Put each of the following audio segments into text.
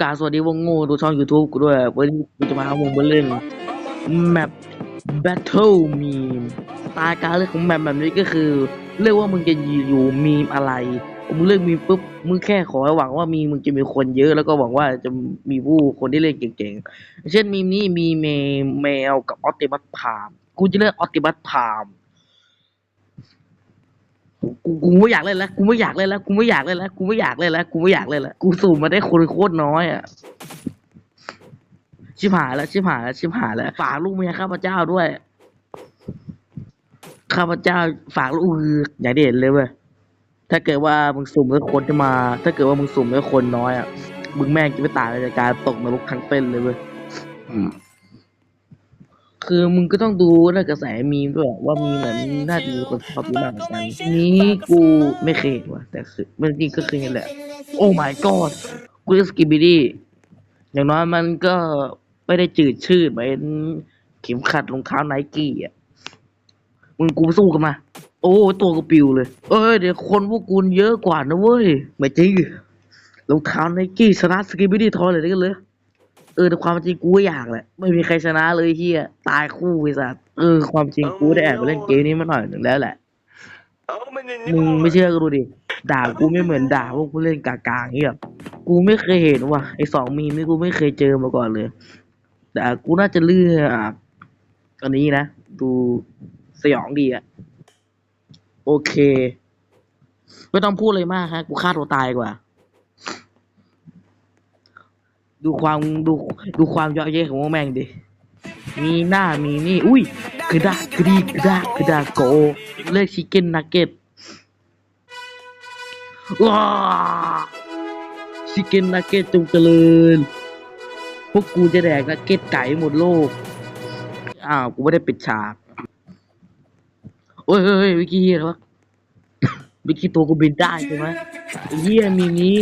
กาสวัสดีวงโง่ดูช่อง YouTube กูด้วยวันนี้กูจะมาเอาวงมาเล่นแมป Battle Meme สไตล์การเล่นของแมปแบบนี้ก็คือเรียกว่ามึงจะอยู่มีมอะไรมึงเลือกมีปุ๊บมึงแค่ขอหวังว่ามีมึงจะมีคนเยอะแล้วก็หวังว่าจะมีผู้คนที่เล่นเก่งๆ เช่นมีมนี้มีเมแมวกับออติมัสพามกูจะเลือกออติมัสพาม กูกูไม่อยากเล่นแล้วกูไม่อยากเล่นแล้วกูไม่อยากเล่นแล้วกูไม่อยากเล่นแล้วกูไม่อยากเล่นแล้วกูสุ่มมาได้คนโคตรน้อยอะชิบหายแล้วชิบหายแล้วชิบหายแล้วฝากลูกเมียข้าพเจ้าด้วยข้าพเจ้าฝากลูกคืออย่างที่เห็นเลยเว้ยถ้าเกิดว่ามึงสุ่มแล้วคนจะมา ถ้าเกิดว่ามึงสุ่มแล้วคนน้อยอะมึงแม่งจะไม่ตายในการตกนรกทั้งเป็นเลยเว้ยอืม คือมึงก็ต้องดูเรื่องกระแสมีมด้วยว่ามีเหมือนน่าจะมีคนชอบเยอะมากเหมือนกันนี้กูไม่เคยว่ะแต่คือมันจริงก็คือนี่แหละ โอ้ my god กูสกิบิดี้อย่างน้อยมันก็ไม่ได้จืดชืดเหมือนเข็มขัดรองเท้าไนกี้อะมึงกูสู้กันมา โอ้ตัวกูปิวเลย เอ้ยเดี๋ยวคนพวกกูเยอะกว่านะเว้ยไม่จริงรองเท้าไนกี้ชนะสกิบิดี้ทอยเลยได้กันเลย เออแต่ความจริงกูก็อยากแหละไม่มีใครชนะเลยเฮียตายคู่ไอ้สัสเออความจริงกูได้แอบไปเล่นเกมนี้มาหน่อยหนึ่งแล้วแหละมึงไม่เชื่อก็ดูดิด่ากูไม่เหมือนด่าพวกผู้เล่นกากาอย่างเงี้ยกูไม่เคยเห็นว่ะไอสองมีมนี่กูไม่เคยเจอมาก่อนเลยแต่กูน่าจะเลือกอันนี้นะดูสยองดีอะโอเค ไม่ต้องพูดเลยมากฮะ กูฆ่าตัวตายกว่า ดูความดูดูความเยาะเย้ของพวกแม่งดิ มีหน้ามีนี่ อุ้ยกระดากกรีกระดากกระดาโกเลือกชิคเก้นนักเก็ตว้าชิคเก้นนักเก็ตจงเจริญ พวกกูจะแดกนักเก็ตไก่หมดโลก อ้าว กูไม่ได้ปิดฉากโอ้ยเฮ้ยวิกกี้เฮียหรอวะวิกกี้ตัวกูบินได้ใช่ไหมเฮียมีนี้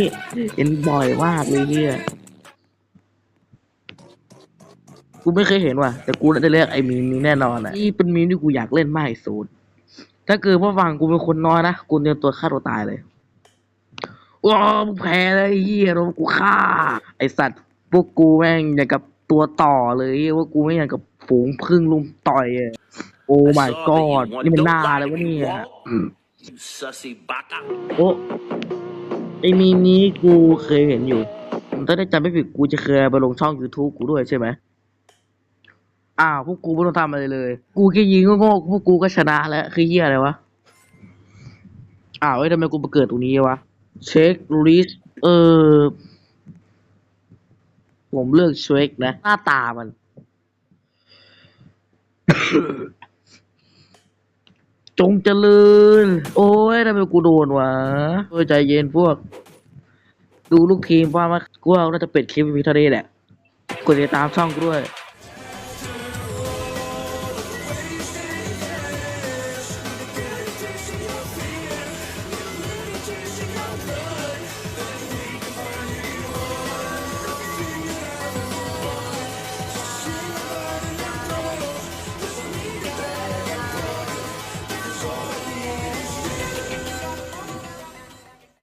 เห็นบ่อยมากเลยเฮีย กูไม่เคยเห็นว่ะ แต่กูได้เลือกไอ้มีมนี้แน่นอนอะนี่เป็นมีมที่กูอยากเล่นมากที่สุดถ้าเกิดว่าฟังกูเป็นคนน้อยนะกูเตรียมตัวฆ่าตัวตายเลยว้าวมึงแพ้เลยเฮียโดนกูฆ่า ไอสัตว์พวกกูแม่งอย่างกับตัวต่อเลยว่ากูไม่อย่างกับฝูงพึ่งลุมต่อยอะโอ้ my god นี่มันหน้าเลยวะเนี่ยอืมโอ้ไอมีมนี้กูเคยเห็นอยู่ถ้าได้จำไม่ผิดกูจะเคยไปลงช่อง YouTube กูด้วยใช่ไหม อ้าวพวกกูไม่ต้องทำอะไรเลย กูแค่ยิงก็โง่ๆพวกกูก็ชนะแล้วคือเฮียอะไรวะ อ้าวเอ้ยทำไมกูมาเกิดตรงนี้วะ เช็คลิสเออ ผมเลือกเช็คนะ หน้าตามัน จงเจริญ โอ้ยทำไมกูโดนวะโอ้ยใจเย็นพวก ดูลูกทีมว่ามากูว่าน่าจะเป็ดคลิปวิดีโอนี้แหละกดติดตามช่องกูด้วย